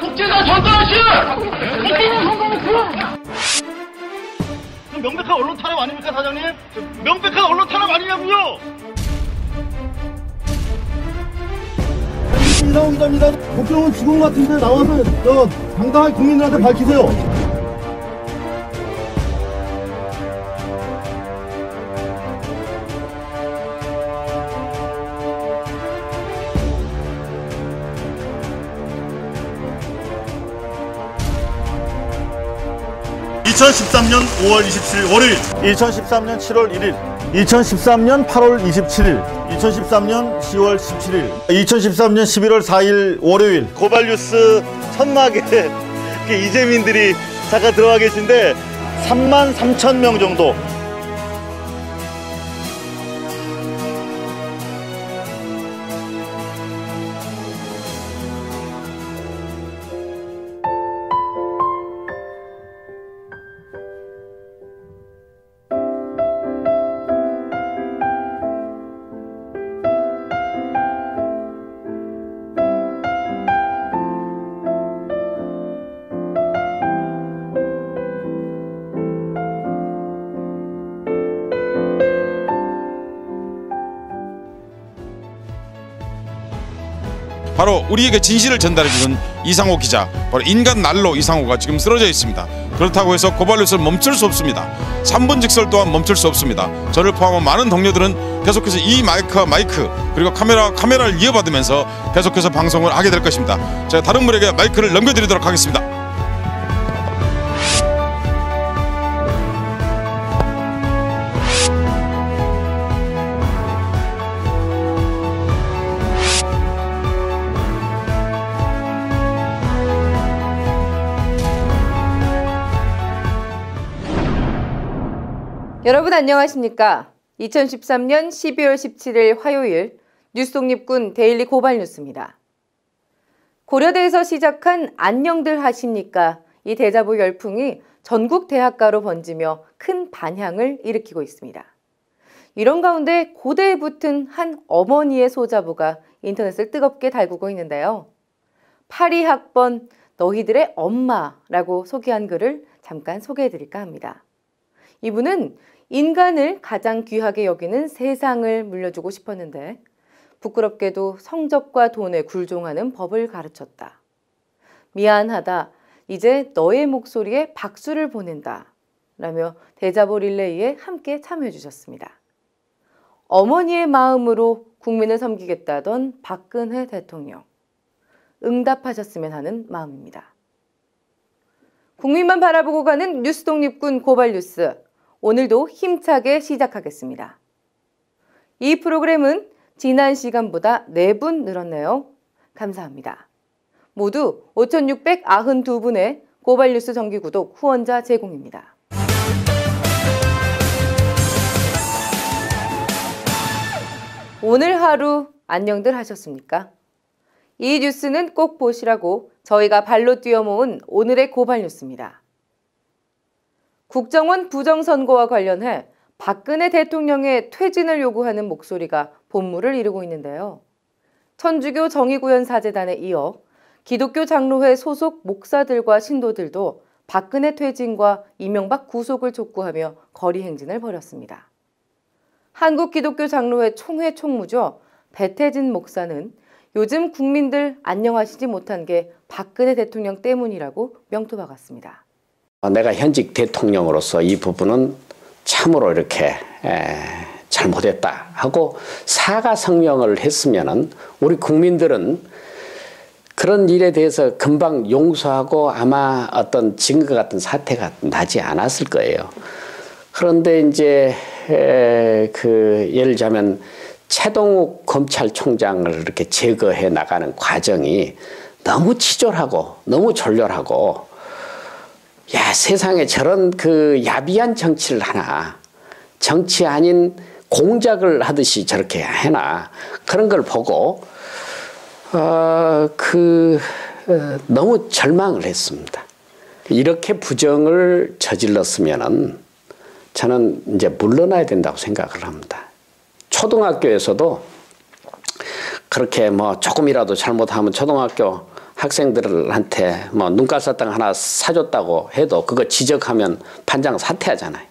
국제사 전달하시! 국제사 전달하시! 명백한 언론 탄압 아닙니까 사장님? 명백한 언론 탄압 아니냐고요? 이상호 기자입니다. 국정원 직원 같은데 나와서 저 당당하게 국민들한테 밝히세요. 2013년 5월 27일 월요일. 2013년 7월 1일. 2013년 8월 27일. 2013년 10월 17일. 2013년 11월 4일 월요일. 고발뉴스 천막에 이재민들이 잠깐 들어와 계신데 3만 3천 명 정도 바로 우리에게 진실을 전달해주는 이상호 기자. 바로 인간 난로 이상호가 지금 쓰러져 있습니다. 그렇다고 해서 고발뉴스를 멈출 수 없습니다. 3분 직설 또한 멈출 수 없습니다. 저를 포함한 많은 동료들은 계속해서 이 마이크와 마이크 그리고 카메라 카메라를 이어받으면서 계속해서 방송을 하게 될 것입니다. 제가 다른 분에게 마이크를 넘겨드리도록 하겠습니다 여러분 안녕하십니까? 2013년 12월 17일 화요일 뉴스 독립군 데일리 고발 뉴스입니다. 고려대에서 시작한 안녕들 하십니까? 이 대자보 열풍이 전국 대학가로 번지며 큰 반향을 일으키고 있습니다. 이런 가운데 고대에 붙은 한 어머니의 소자부가 인터넷을 뜨겁게 달구고 있는데요. 파리 학번 너희들의 엄마라고 소개한 글을 잠깐 소개해 드릴까 합니다. 이분은 인간을 가장 귀하게 여기는 세상을 물려주고 싶었는데 부끄럽게도 성적과 돈에 굴종하는 법을 가르쳤다. 미안하다. 이제 너의 목소리에 박수를 보낸다. 라며 대자보 릴레이에 함께 참여해 주셨습니다. 어머니의 마음으로 국민을 섬기겠다던 박근혜 대통령. 응답하셨으면 하는 마음입니다. 국민만 바라보고 가는 뉴스 독립군 고발 뉴스. 오늘도 힘차게 시작하겠습니다. 이 프로그램은 지난 시간보다 4분 늘었네요. 감사합니다. 모두 5,692분의 고발뉴스 정기구독 후원자 제공입니다. 오늘 하루 안녕들 하셨습니까? 이 뉴스는 꼭 보시라고 저희가 발로 뛰어 모은 오늘의 고발뉴스입니다. 국정원 부정선거와 관련해 박근혜 대통령의 퇴진을 요구하는 목소리가 본물을 이루고 있는데요. 천주교 정의구현 사재단에 이어 기독교 장로회 소속 목사들과 신도들도 박근혜 퇴진과 이명박 구속을 촉구하며 거리 행진을 벌였습니다. 한국기독교 장로회 총회 총무죠. 배태진 목사는 요즘 국민들 안녕하시지 못한 게 박근혜 대통령 때문이라고 명토 박았습니다. 내가 현직 대통령으로서 이 부분은 참으로 이렇게 잘못했다 하고 사과 성명을 했으면은 우리 국민들은 그런 일에 대해서 금방 용서하고 아마 어떤 지금과 같은 사태가 나지 않았을 거예요. 그런데 이제 그 예를 들자면 최동욱 검찰총장을 이렇게 제거해 나가는 과정이 너무 치졸하고 너무 졸렬하고 야, 세상에 저런 그 야비한 정치를 하나. 정치 아닌 공작을 하듯이 저렇게 해나. 그런 걸 보고, 어, 그, 어, 너무 절망을 했습니다. 이렇게 부정을 저질렀으면은 저는 이제 물러나야 된다고 생각을 합니다. 초등학교에서도 그렇게 뭐 조금이라도 잘못하면 초등학교 학생들한테 뭐 눈깔 사탕 하나 사줬다고 해도 그거 지적하면 반장 사퇴하잖아요.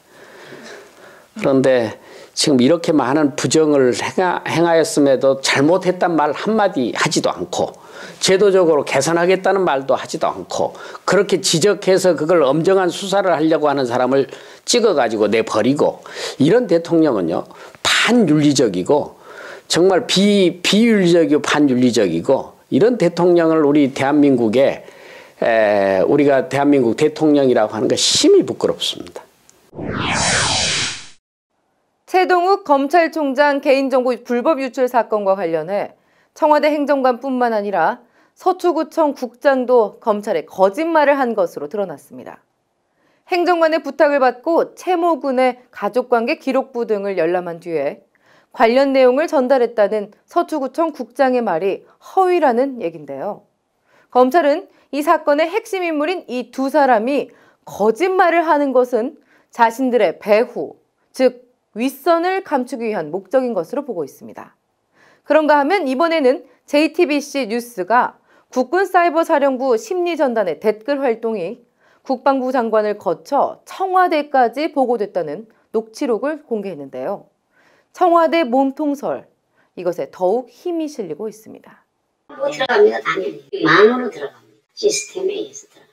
그런데 지금 이렇게 많은 부정을 행하, 행하 였음에도 잘못했단 말 한마디 하지도 않고 제도적으로 개선하겠다는 말도 하지도 않고 그렇게 지적해서 그걸 엄정한 수사를 하려고 하는 사람을 찍어가지고 내버리고 이런 대통령은요 반윤리적이고 정말 비, 비윤리적이고 반윤리적이고 이런 대통령을 우리 대한민국에 에, 우리가 대한민국 대통령이라고 하는 거 심히 부끄럽습니다. 최동욱 검찰총장 개인정보 불법 유출 사건과 관련해 청와대 행정관뿐만 아니라 서초구청 국장도 검찰에 거짓말을 한 것으로 드러났습니다. 행정관의 부탁을 받고 채모 군의 가족관계 기록부 등을 열람한 뒤에 관련 내용을 전달했다는 서초구청 국장의 말이 허위라는 얘긴데요. 검찰은 이 사건의 핵심 인물인 이 두 사람이 거짓말을 하는 것은 자신들의 배후, 즉 윗선을 감추기 위한 목적인 것으로 보고 있습니다. 그런가 하면 이번에는 JTBC 뉴스가 국군 사이버 사령부 심리전단의 댓글 활동이 국방부 장관을 거쳐 청와대까지 보고됐다는 녹취록을 공개했는데요. 청와대 몸통설, 이것에 더욱 힘이 실리고 있습니다. 뭐 들어갑니다, 당연히. 망으로 들어갑니다. 시스템에 의해서 들어갑니다.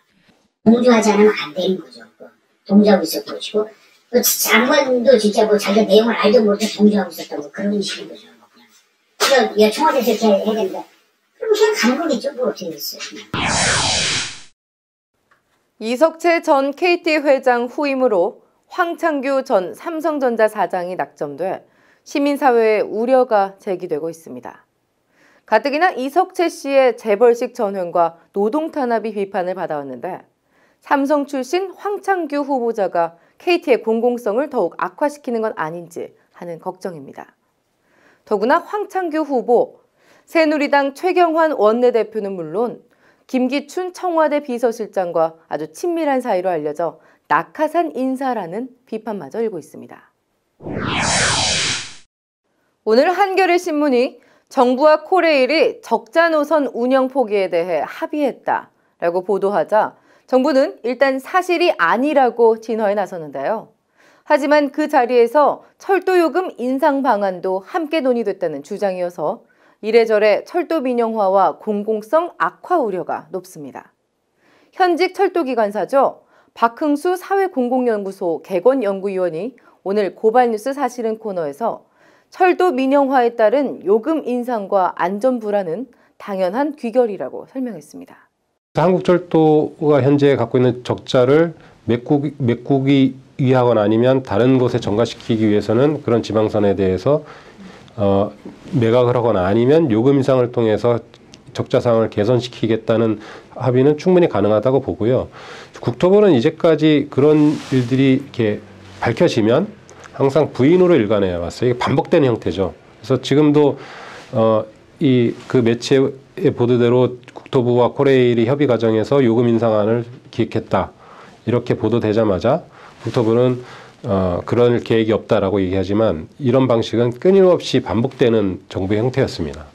공조하지 않으면 안 되는 거죠. 그 동조하고 있을 것이고, 그 장관도 진짜 뭐 자기가 내용을 알도 모르게 동조하고 있었다고 그런 식인 거죠. 뭐 그냥. 그러니까 청와대에서 이렇게 해야 된다. 그럼 그냥 가는 거겠죠. 뭐 어떻게 됐어요. 이석채 전 KT 회장 후임으로 황창규 전 삼성전자 사장이 낙점돼 시민사회의 우려가 제기되고 있습니다. 가뜩이나 이석채 씨의 재벌식 전횡과 노동 탄압이 비판을 받아왔는데 삼성 출신 황창규 후보자가 KT의 공공성을 더욱 악화시키는 건 아닌지 하는 걱정입니다. 더구나 황창규 후보, 새누리당 최경환 원내대표는 물론 김기춘 청와대 비서실장과 아주 친밀한 사이로 알려져 낙하산 인사라는 비판마저 일고 있습니다. 오늘 한겨레 신문이 정부와 코레일이 적자 노선 운영 포기에 대해 합의했다라고 보도하자 정부는 일단 사실이 아니라고 진화에 나섰는데요. 하지만 그 자리에서 철도 요금 인상 방안도 함께 논의됐다는 주장이어서 이래저래 철도 민영화와 공공성 악화 우려가 높습니다. 현직 철도기관사죠. 박흥수 사회공공연구소 개건연구위원이 오늘 고발뉴스 사실은 코너에서 철도 민영화에 따른 요금 인상과 안전 불안은 당연한 귀결이라고 설명했습니다. 한국철도가 현재 갖고 있는 적자를 메꾸기, 메꾸기 위하거나 아니면 다른 곳에 전가시키기 위해서는 그런 지방선에 대해서 어, 매각을 하거나 아니면 요금 인상을 통해서 적자 상황을 개선시키겠다는 합의는 충분히 가능하다고 보고요. 국토부는 이제까지 그런 일들이 이렇게 밝혀지면 항상 부인으로 일관해 왔어요. 이게 반복되는 형태죠. 그래서 지금도 어, 이 그 매체의 보도대로 국토부와 코레일이 협의 과정에서 요금 인상안을 기획했다. 이렇게 보도되자마자 국토부는 어, 그런 계획이 없다라고 얘기하지만 이런 방식은 끊임없이 반복되는 정부의 형태였습니다.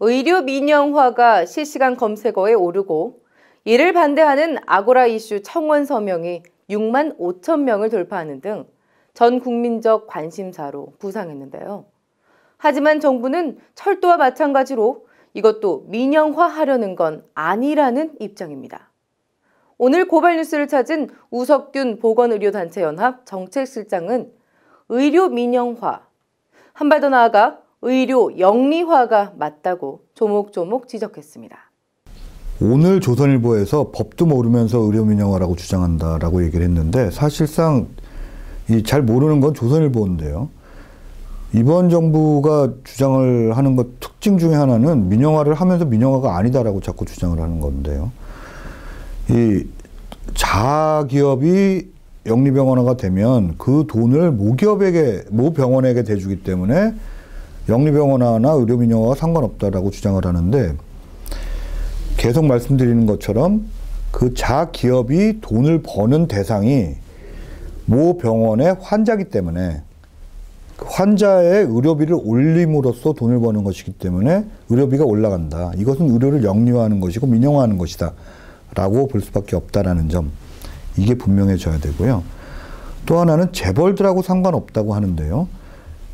의료 민영화가 실시간 검색어에 오르고 이를 반대하는 아고라 이슈 청원 서명이 6만 5천 명을 돌파하는 등 전 국민적 관심사로 부상했는데요. 하지만 정부는 철도와 마찬가지로 이것도 민영화하려는 건 아니라는 입장입니다. 오늘 고발 뉴스를 찾은 우석균 보건의료단체연합 정책실장은 의료 민영화, 한발 더 나아가 의료 영리화가 맞다고 조목조목 지적했습니다. 오늘 조선일보에서 법도 모르면서 의료 민영화라고 주장한다라고 얘기를 했는데 사실상 이 잘 모르는 건 조선일보인데요. 이번 정부가 주장을 하는 것 특징 중에 하나는 민영화를 하면서 민영화가 아니다라고 자꾸 주장을 하는 건데요. 이 자기업이 영리병원화가 되면 그 돈을 모기업에게 모병원에게 대주기 때문에 영리병원화나 의료민영화가 상관없다라고 주장을 하는데 계속 말씀드리는 것처럼 그 자기업이 돈을 버는 대상이 모 병원의 환자기 때문에 환자의 의료비를 올림으로써 돈을 버는 것이기 때문에 의료비가 올라간다. 이것은 의료를 영리화하는 것이고 민영화하는 것이다. 라고 볼 수밖에 없다라는 점. 이게 분명해져야 되고요. 또 하나는 재벌들하고 상관없다고 하는데요.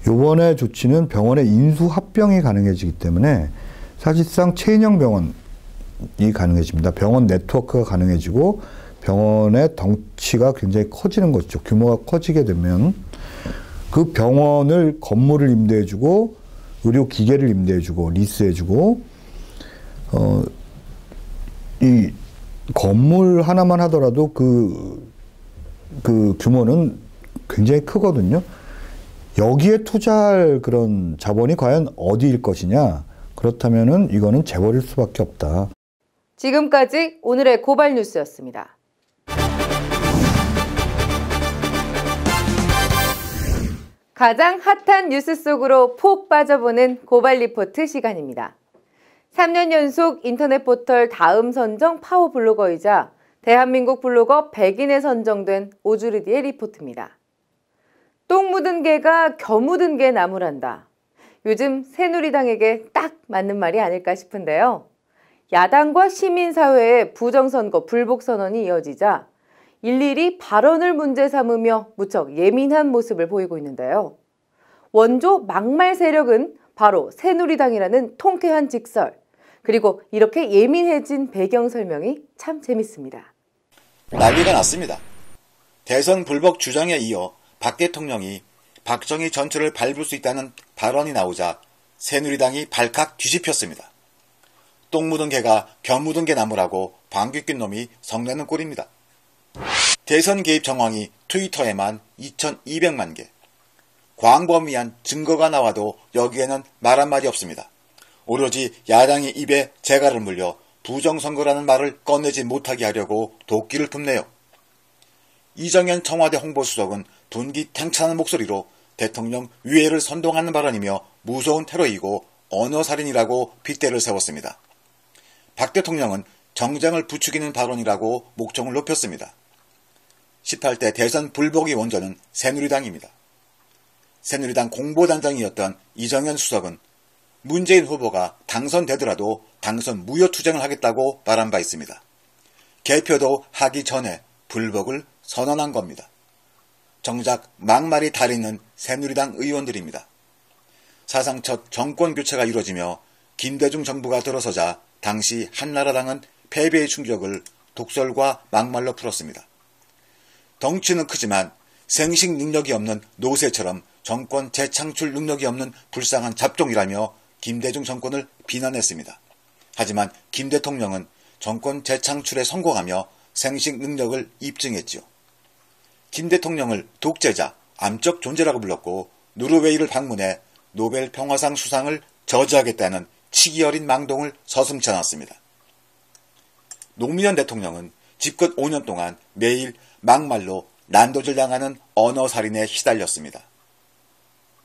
요번에 조치는 병원의 인수 합병이 가능해지기 때문에 사실상 체인형 병원 이 가능해집니다. 병원 네트워크가 가능해지고 병원의 덩치가 굉장히 커지는 것이죠. 규모가 커지게 되면 그 병원을 건물을 임대해주고 의료 기계를 임대해주고 리스해주고 어, 이 건물 하나만 하더라도 그, 그 규모는 굉장히 크거든요. 여기에 투자할 그런 자본이 과연 어디일 것이냐? 그렇다면은 이거는 재벌일 수밖에 없다. 지금까지 오늘의 고발 뉴스였습니다. 가장 핫한 뉴스 속으로 폭 빠져보는 고발 리포트 시간입니다. 3년 연속 인터넷 포털 다음 선정 파워 블로거이자 대한민국 블로거 100인에 선정된 오주르디의 리포트입니다. 똥 묻은 개가 겨 묻은 개 나무란다. 요즘 새누리당에게 딱 맞는 말이 아닐까 싶은데요. 야당과 시민사회의 부정선거 불복선언이 이어지자 일일이 발언을 문제 삼으며 무척 예민한 모습을 보이고 있는데요. 원조 막말 세력은 바로 새누리당이라는 통쾌한 직설, 그리고 이렇게 예민해진 배경 설명이 참 재밌습니다. 난리가 났습니다. 대선 불복 주장에 이어 박 대통령이 박정희 전투를 밟을 수 있다는 발언이 나오자 새누리당이 발칵 뒤집혔습니다. 똥 묻은 개가 견 묻은 개 나무라고 방귀 낀 놈이 성내는 꼴입니다. 대선 개입 정황이 트위터에만 2200만 개. 광범위한 증거가 나와도 여기에는 말 한마디 없습니다. 오로지 야당이 입에 재갈을 물려 부정선거라는 말을 꺼내지 못하게 하려고 도끼를 품네요. 이정현 청와대 홍보수석은 분기 탱찬한 목소리로 대통령 위해를 선동하는 발언이며 무서운 테러이고 언어살인이라고 빗대를 세웠습니다. 박 대통령은 정쟁을 부추기는 발언이라고 목청을 높였습니다. 18대 대선 불복의 원조는 새누리당입니다. 새누리당 공보단장이었던 이정현 수석은 문재인 후보가 당선되더라도 당선 무효 투쟁을 하겠다고 말한 바 있습니다. 개표도 하기 전에 불복을 선언한 겁니다. 정작 막말이 달리는 새누리당 의원들입니다. 사상 첫 정권 교체가 이루어지며 김대중 정부가 들어서자 당시 한나라당은 패배의 충격을 독설과 막말로 풀었습니다. 덩치는 크지만 생식 능력이 없는 노새처럼 정권 재창출 능력이 없는 불쌍한 잡종이라며 김대중 정권을 비난했습니다. 하지만 김 대통령은 정권 재창출에 성공하며 생식 능력을 입증했지요. 김 대통령을 독재자, 암적 존재라고 불렀고 노르웨이를 방문해 노벨 평화상 수상을 저지하겠다는 치기 어린 망동을 서슴지 않았습니다. 노무현 대통령은 집권 5년 동안 매일 막말로 난도질 당하는 언어살인에 시달렸습니다.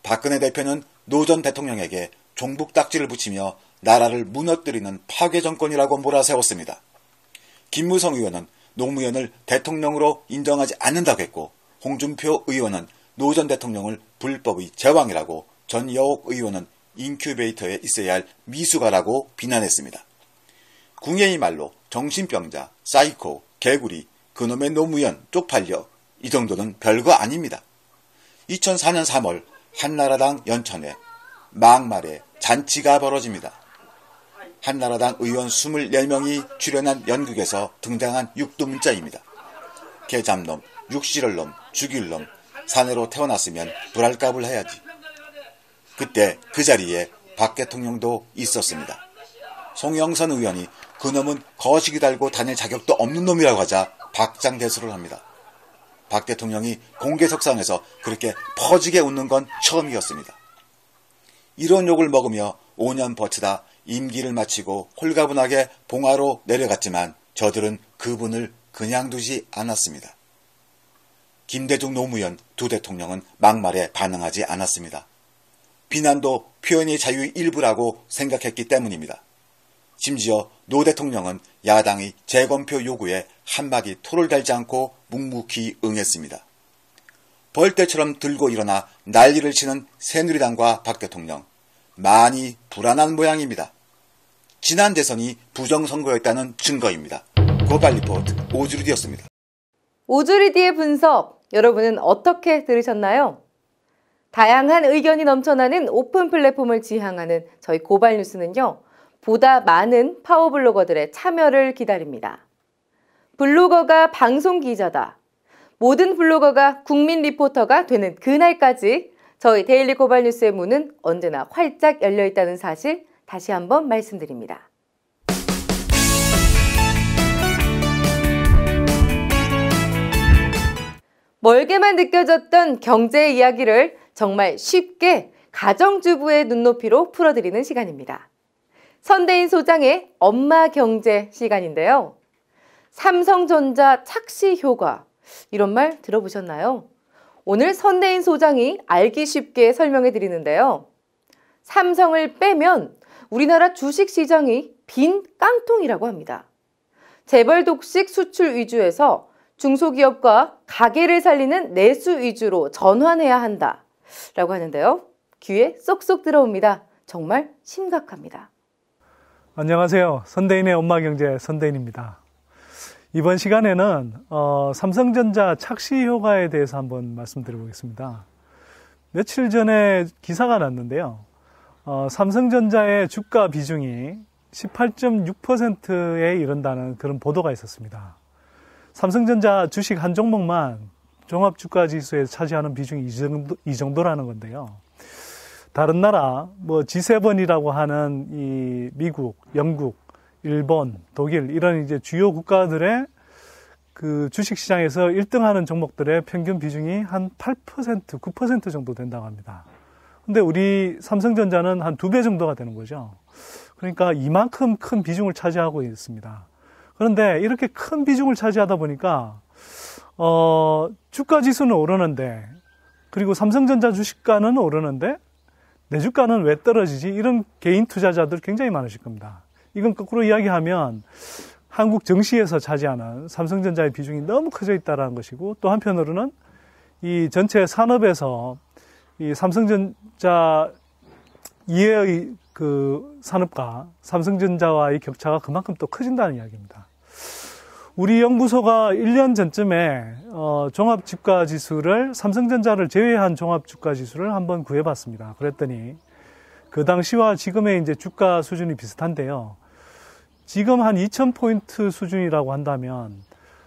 박근혜 대표는 노 전 대통령에게 종북 딱지를 붙이며 나라를 무너뜨리는 파괴 정권이라고 몰아세웠습니다. 김무성 의원은 노무현을 대통령으로 인정하지 않는다고 했고 홍준표 의원은 노 전 대통령을 불법의 제왕이라고 전여옥 의원은 인큐베이터에 있어야 할 미수가라고 비난했습니다. 궁예의 말로 정신병자, 사이코, 개구리, 그놈의 노무현, 쪽팔려 이 정도는 별거 아닙니다. 2004년 3월 한나라당 연천에 막말에 잔치가 벌어집니다. 한나라당 의원 24명이 출연한 연극에서 등장한 육두문자입니다. 개잡놈, 육실을 놈, 죽일 놈, 사내로 태어났으면 불알값을 해야지. 그때 그 자리에 박 대통령도 있었습니다. 송영선 의원이 그놈은 거시기 달고 다닐 자격도 없는 놈이라고 하자 박장대소를 합니다. 박 대통령이 공개석상에서 그렇게 퍼지게 웃는 건 처음이었습니다. 이런 욕을 먹으며 5년 버티다 임기를 마치고 홀가분하게 봉화로 내려갔지만 저들은 그분을 그냥 두지 않았습니다. 김대중 노무현 두 대통령은 막말에 반응하지 않았습니다. 비난도 표현의 자유의 일부라고 생각했기 때문입니다. 심지어 노 대통령은 야당의 재검표 요구에 한마디 토를 달지 않고 묵묵히 응했습니다. 벌떼처럼 들고 일어나 난리를 치는 새누리당과 박 대통령. 많이 불안한 모양입니다. 지난 대선이 부정선거였다는 증거입니다. 고발 리포트 오주리디였습니다. 오주리디의 분석, 여러분은 어떻게 들으셨나요? 다양한 의견이 넘쳐나는 오픈 플랫폼을 지향하는 저희 고발 뉴스는요, 보다 많은 파워 블로거들의 참여를 기다립니다. 블로거가 방송 기자다. 모든 블로거가 국민 리포터가 되는 그날까지 저희 데일리 고발 뉴스의 문은 언제나 활짝 열려 있다는 사실 다시 한번 말씀드립니다. 멀게만 느껴졌던 경제 이야기를 정말 쉽게 가정주부의 눈높이로 풀어드리는 시간입니다. 선대인 소장의 엄마 경제 시간인데요. 삼성전자 착시 효과 이런 말 들어보셨나요? 오늘 선대인 소장이 알기 쉽게 설명해 드리는데요. 삼성을 빼면 우리나라 주식 시장이 빈 깡통이라고 합니다. 재벌 독식 수출 위주에서 중소기업과 가게를 살리는 내수 위주로 전환해야 한다. 라고 하는데요. 귀에 쏙쏙 들어옵니다. 정말 심각합니다. 안녕하세요. 선대인의 엄마 경제 선대인입니다. 이번 시간에는 어, 삼성전자 착시 효과에 대해서 한번 말씀드려보겠습니다. 며칠 전에 기사가 났는데요. 어, 삼성전자의 주가 비중이 18.6%에 이른다는 그런 보도가 있었습니다. 삼성전자 주식 한 종목만 종합주가지수에 차지하는 비중이 이, 정도, 이 정도라는 건데요. 다른 나라, 뭐 G7이라고 하는 이 미국, 영국, 일본, 독일 이런 이제 주요 국가들의 그 주식 시장에서 1등 하는 종목들의 평균 비중이 한 8%, 9% 정도 된다고 합니다. 근데 우리 삼성전자는 한 두 배 정도가 되는 거죠. 그러니까 이만큼 큰 비중을 차지하고 있습니다. 그런데 이렇게 큰 비중을 차지하다 보니까 어, 주가 지수는 오르는데 그리고 삼성전자 주식가는 오르는데 내 주가는 왜 떨어지지? 이런 개인 투자자들 굉장히 많으실 겁니다. 이건 거꾸로 이야기하면 한국 정시에서 차지하는 삼성전자의 비중이 너무 커져 있다는 것이고 또 한편으로는 이 전체 산업에서 이 삼성전자 이외의 그 산업과 삼성전자와의 격차가 그만큼 또 커진다는 이야기입니다. 우리 연구소가 1년 전쯤에 어, 종합 주가 지수를 삼성전자를 제외한 종합 주가 지수를 한번 구해봤습니다. 그랬더니 그 당시와 지금의 이제 주가 수준이 비슷한데요. 지금 한 2,000포인트 수준이라고 한다면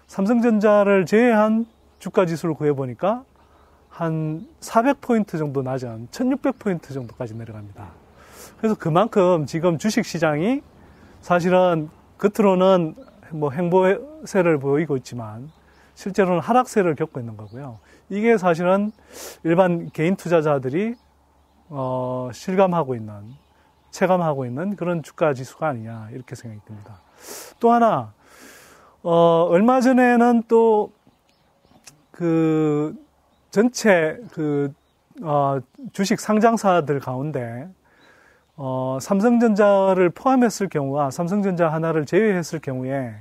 삼성전자를 제외한 주가 지수를 구해보니까 한 400포인트 정도 낮은 1600포인트 정도까지 내려갑니다. 그래서 그만큼 지금 주식 시장이 사실은 겉으로는 뭐 행보세를 보이고 있지만 실제로는 하락세를 겪고 있는 거고요. 이게 사실은 일반 개인 투자자들이 어, 실감하고 있는 체감하고 있는 그런 주가 지수가 아니냐 이렇게 생각이 듭니다. 또 하나 어, 얼마 전에는 또 그 전체 그 어, 주식 상장사들 가운데 어, 삼성전자를 포함했을 경우와 삼성전자 하나를 제외했을 경우에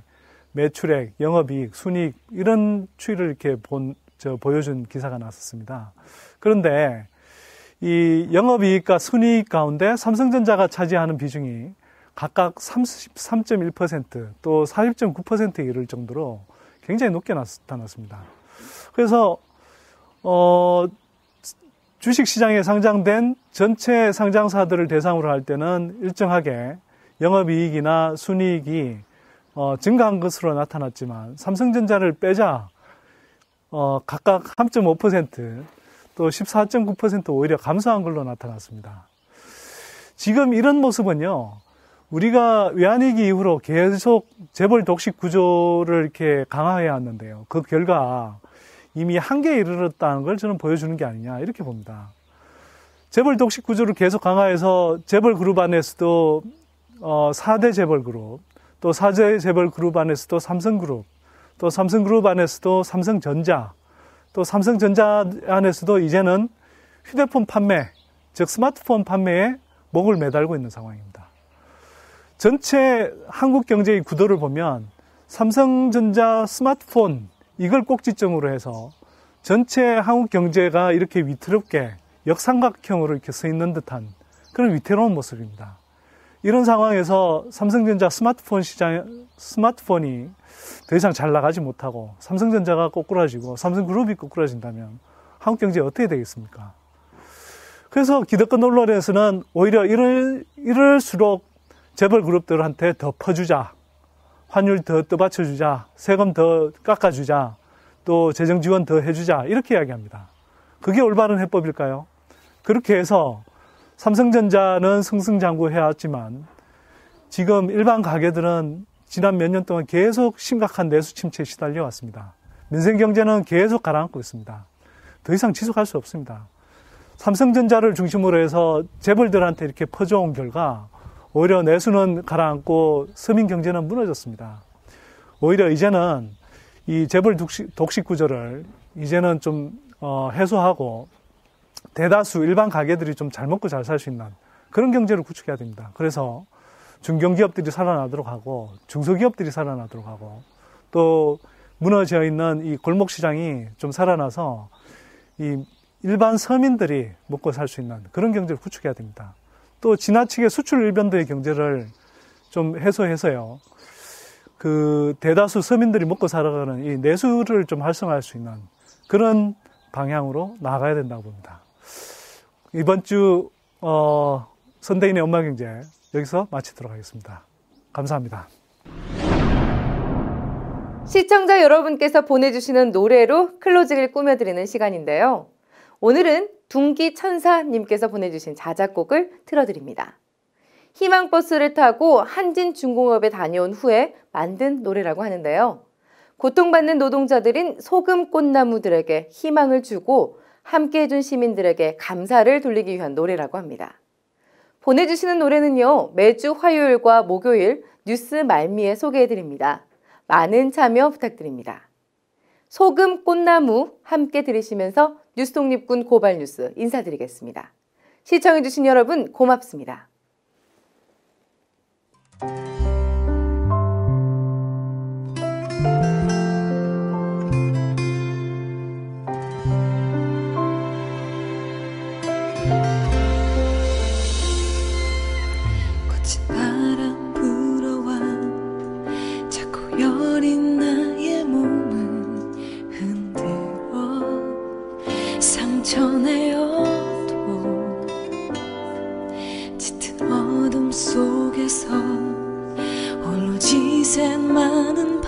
매출액, 영업이익, 순이익 이런 추이를 이렇게 본, 저, 보여준 기사가 나왔었습니다. 그런데 이 영업이익과 순이익 가운데 삼성전자가 차지하는 비중이 각각 33.1%또 40.9%에 이를 정도로 굉장히 높게 나타났습니다. 그래서 어, 주식시장에 상장된 전체 상장사들을 대상으로 할 때는 일정하게 영업이익이나 순이익이 어, 증가한 것으로 나타났지만 삼성전자를 빼자 어, 각각 3.5%또 14.9% 오히려 감소한 걸로 나타났습니다. 지금 이런 모습은요, 우리가 외환위기 이후로 계속 재벌 독식 구조를 이렇게 강화해 왔는데요. 그 결과 이미 한계에 이르렀다는 걸 저는 보여주는 게 아니냐, 이렇게 봅니다. 재벌 독식 구조를 계속 강화해서 재벌 그룹 안에서도 어, 4대 재벌 그룹, 또 4대 재벌 그룹 안에서도 삼성그룹, 또 삼성그룹 안에서도 삼성전자, 또 삼성전자 안에서도 이제는 휴대폰 판매, 즉 스마트폰 판매에 목을 매달고 있는 상황입니다. 전체 한국 경제의 구도를 보면 삼성전자 스마트폰 이걸 꼭지점으로 해서 전체 한국 경제가 이렇게 위태롭게 역삼각형으로 이렇게 서 있는 듯한 그런 위태로운 모습입니다. 이런 상황에서 삼성전자 스마트폰 시장, 스마트폰이 더 이상 잘 나가지 못하고 삼성전자가 꼬꾸라지고 삼성그룹이 꼬꾸라진다면 한국 경제 어떻게 되겠습니까? 그래서 기득권 언론에서는 오히려 이럴, 이럴수록 재벌 그룹들한테 더 퍼주자. 환율 더 떠받쳐주자. 세금 더 깎아주자. 또 재정 지원 더 해주자. 이렇게 이야기합니다. 그게 올바른 해법일까요? 그렇게 해서 삼성전자는 승승장구해왔지만 지금 일반 가게들은 지난 몇 년 동안 계속 심각한 내수 침체에 시달려 왔습니다. 민생 경제는 계속 가라앉고 있습니다. 더 이상 지속할 수 없습니다. 삼성전자를 중심으로 해서 재벌들한테 이렇게 퍼져온 결과 오히려 내수는 가라앉고 서민 경제는 무너졌습니다. 오히려 이제는 이 재벌 독식, 독식 구조를 이제는 좀 어, 해소하고 대다수 일반 가게들이 좀 잘 먹고 잘 살 수 있는 그런 경제를 구축해야 됩니다. 그래서 중견기업들이 살아나도록 하고 중소기업들이 살아나도록 하고 또 무너져 있는 이 골목 시장이 좀 살아나서 이 일반 서민들이 먹고 살 수 있는 그런 경제를 구축해야 됩니다. 또 지나치게 수출 일변도의 경제를 좀 해소해서요. 그 대다수 서민들이 먹고 살아가는 이 내수를 좀 활성화할 수 있는 그런 방향으로 나가야 된다고 봅니다. 이번 주 어, 선대인의 엄마 경제 여기서 마치도록 하겠습니다. 감사합니다. 시청자 여러분께서 보내주시는 노래로 클로징을 꾸며드리는 시간인데요. 오늘은 둥기 천사님께서 보내주신 자작곡을 틀어드립니다. 희망버스를 타고 한진중공업에 다녀온 후에 만든 노래라고 하는데요. 고통받는 노동자들인 소금 꽃나무들에게 희망을 주고 함께 해준 시민들에게 감사를 돌리기 위한 노래라고 합니다. 보내주시는 노래는요, 매주 화요일과 목요일 뉴스 말미에 소개해드립니다. 많은 참여 부탁드립니다. 소금 꽃나무 함께 들으시면서 뉴스 독립군 고발 뉴스 인사드리겠습니다. 시청해주신 여러분 고맙습니다. 피우고야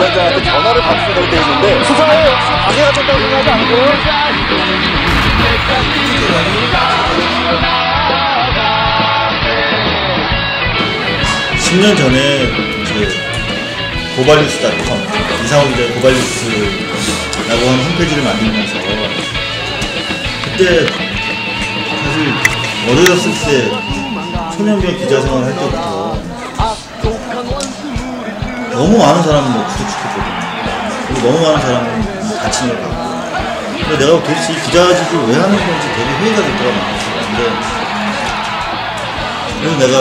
위원장한테 전화를 받으라고 되어 있는데 수사에 방해가 됐다고 생각하지 않고요. 10년 전에 그 고발뉴스닷컴 이상호 기자의 고발뉴스라고 하는 홈페이지를 만들면서 그때 사실 어렸을 때 초년병 기자 생활 할 때부터 너무 많은 사람을 너무 많은 사람을 뭐 갇힌을 가고. 근데 내가 도대체 이 기자직을 왜 하는 건지 되게 회의가 됐더라고요. 근데 그래서 내가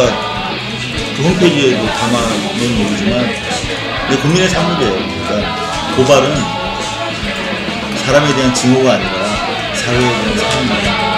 그 홈페이지에도 담아놓은 얘기지만 내 국민의 산물이에요. 그러니까 고발은 사람에 대한 증오가 아니라 사회에 대한 사랑입니다.